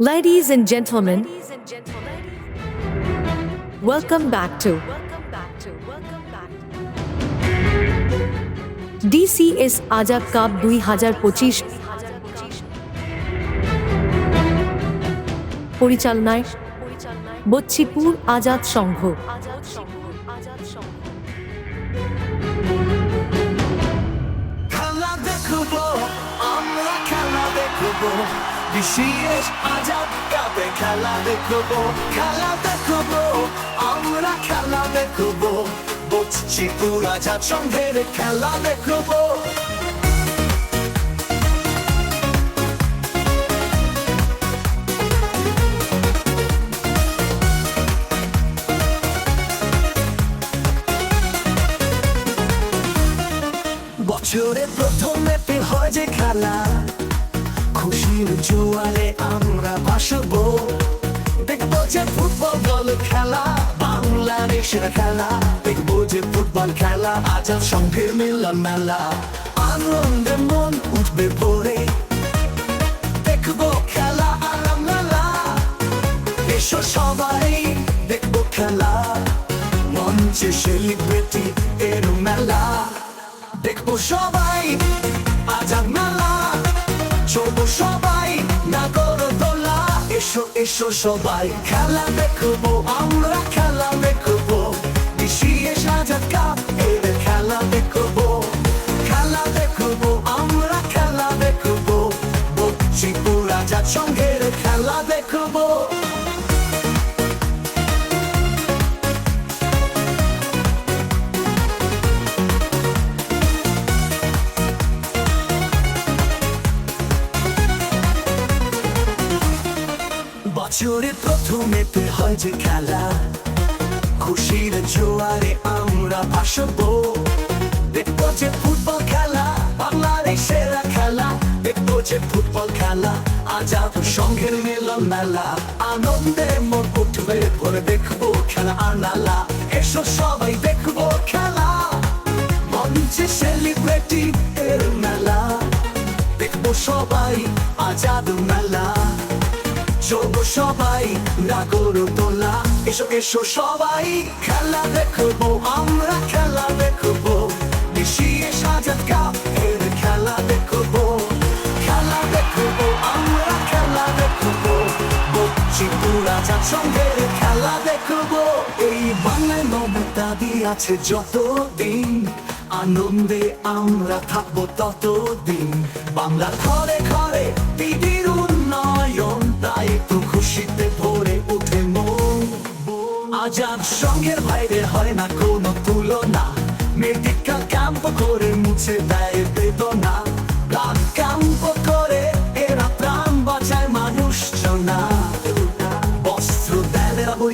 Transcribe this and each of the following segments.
Ladies and gentlemen, welcome back to DCS Azad cup দুই হাজার পঁচিশ পরিচালনায় বচ্চিপুর আজাদ সংঘ। খেলা দেখব আমরা খেলা দেখব। বিশেষ আজাদ কাপে খেলা দেখব খেলা দেখব আমরা খেলা দেখব বলছি পুরা আজাদ সঙ্গের খেলা দেখব বছরে প্রথম মেপে হয় যে খেলা। খুশির জোয়ারে আমরা ভাসবো। দেখব যে ফুটবল দল খেলা, বাংলাদেশের খেলা। দেখব যে ফুটবল খেলা, আজাদ সঙ্গের মিলন মেলা আনন্দে মন উঠবে ভরে। দেখব খেলা, আরাম, মেলা। এসো সবাই, দেখব খেলা। মঞ্চে সেলিব্রিটি এর মেলা। দেখব সবাই। এসো সবাই খেলা দেখব আমরা বছরে প্রথমেতে হয় যে খেলা। খুশির জোয়ারে আমরা আসব দেখব যে ফুটবল খেলা, বাংলাদেশের খেলা। দেখব যে ফুটবল খেলা, আজাদ সঙ্গের মিলন মেলা। আনন্দে মন উঠবে, ভরে দেখব খেলা আর নালা। এসো সবাই তোলা এসো এসো সবাই, খেলা দেখব, আমরা খেলা দেখব। মিশিয়ে সাজাত এর খেলা দেখব। খেলা দেখব, আমরা খেলা দেখব। পুরা যার সঙ্গে খেলা দেখব। এই বাংলায় মমতা আছে যতদিন, আনন্দে আমরা থাকব ততদিন। বাংলা ঘরে ঘরে দিদির আজাদ সঙ্গের বাইরে হয় না কোনো তুলনা। মেডিকেল ক্যাম্প করে মুছে দেয় বেদনা।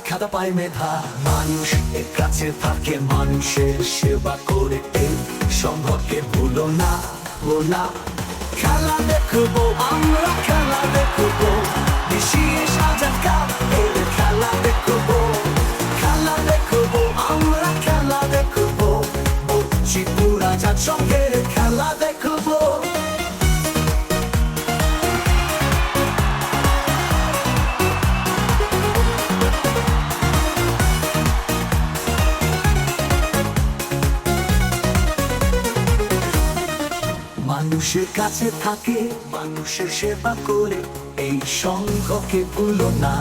খাতা পায় মেধা। মানুষ এর কাছে থাকে, মানুষের সেবা করে সম্ভবকে ভুলো না ভুলো না। খেলা দেখব, আমরা খেলা দেখব। সাজা মানুষের কাছে থাকে মানুষের সেবা করে এই সংঘকে ভুলো না।